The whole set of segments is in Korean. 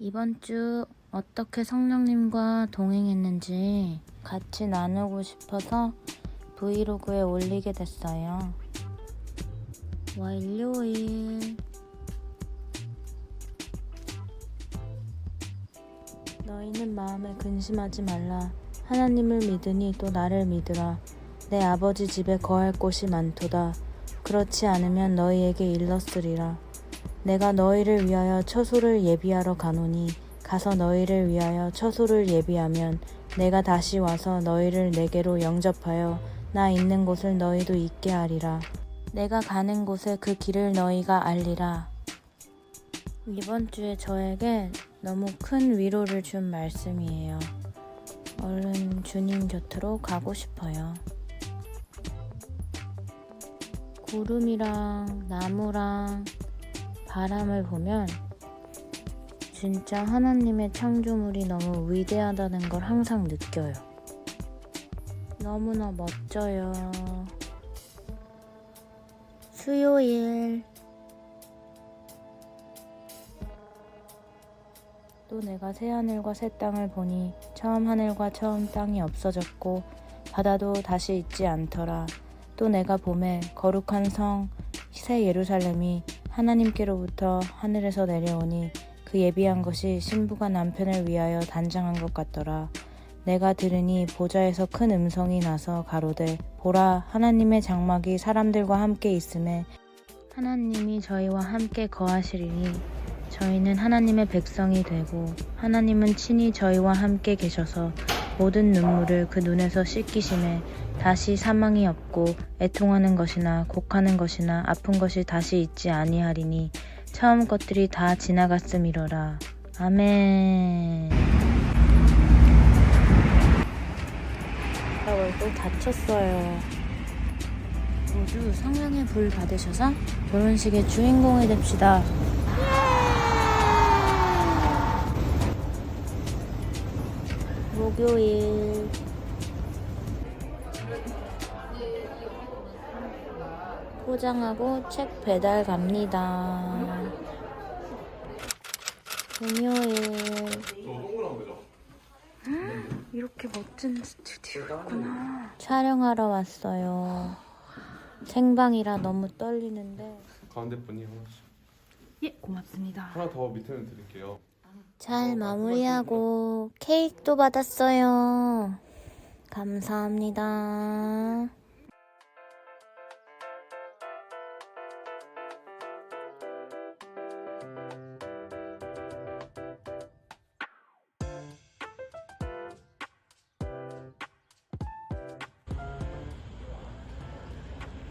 이번 주 어떻게 성령님과 동행했는지 같이 나누고 싶어서 브이로그에 올리게 됐어요. 월요일 너희는 마음에 근심하지 말라. 하나님을 믿으니 또 나를 믿으라. 내 아버지 집에 거할 곳이 많도다. 그렇지 않으면 너희에게 일렀으리라. 내가 너희를 위하여 처소를 예비하러 가노니 가서 너희를 위하여 처소를 예비하면 내가 다시 와서 너희를 내게로 영접하여 나 있는 곳을 너희도 있게 하리라. 내가 가는 곳에 그 길을 너희가 알리라. 이번 주에 저에게 너무 큰 위로를 준 말씀이에요. 얼른 주님 곁으로 가고 싶어요. 구름이랑 나무랑 바람을 보면 진짜 하나님의 창조물이 너무 위대하다는 걸 항상 느껴요. 너무나 멋져요. 수요일 또 내가 새 하늘과 새 땅을 보니 처음 하늘과 처음 땅이 없어졌고 바다도 다시 있지 않더라. 또 내가 봄에 거룩한 성 새 예루살렘이 하나님께로부터 하늘에서 내려오니 그 예비한 것이 신부가 남편을 위하여 단장한 것 같더라. 내가 들으니 보좌에서 큰 음성이 나서 가로되 보라 하나님의 장막이 사람들과 함께 있음에 하나님이 저희와 함께 거하시리니 저희는 하나님의 백성이 되고 하나님은 친히 저희와 함께 계셔서 모든 눈물을 그 눈에서 씻기심에 다시 사망이 없고 애통하는 것이나 곡하는 것이나 아픈 것이 다시 있지 아니하리니 처음 것들이 다 지나갔음이로라. 아멘. 나 얼굴 다쳤어요. 모두 성령의 불 받으셔서 결혼식의 주인공이 됩시다. 목요일 포장하고 책 배달 갑니다. 금요일 이렇게 멋진 스튜디오구나. 촬영하러 왔어요. 생방이라 너무 떨리는데 가운데 분이 하나씩 예 고맙습니다. 하나 더 밑에는 드릴게요. 잘 마무리하고 케이크도 받았어요. 감사합니다.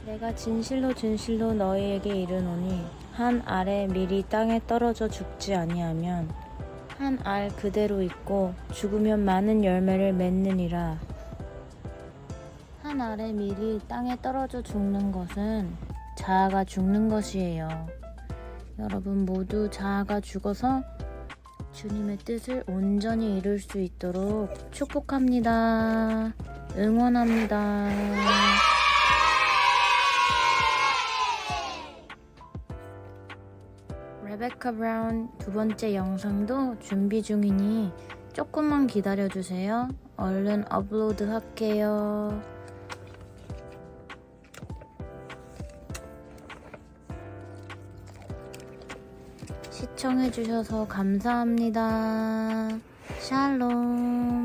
내가 진실로 진실로 너희에게 이르노니 한 알에 밀이 땅에 떨어져 죽지 아니하면 한 알 그대로 있고 죽으면 많은 열매를 맺느니라. 한 알의 밀이 땅에 떨어져 죽는 것은 자아가 죽는 것이에요. 여러분 모두 자아가 죽어서 주님의 뜻을 온전히 이룰 수 있도록 축복합니다. 응원합니다. 레베카 브라운 두 번째 영상도 준비 중이니 조금만 기다려주세요. 얼른 업로드 할게요. 시청해주셔서 감사합니다. 샬롬.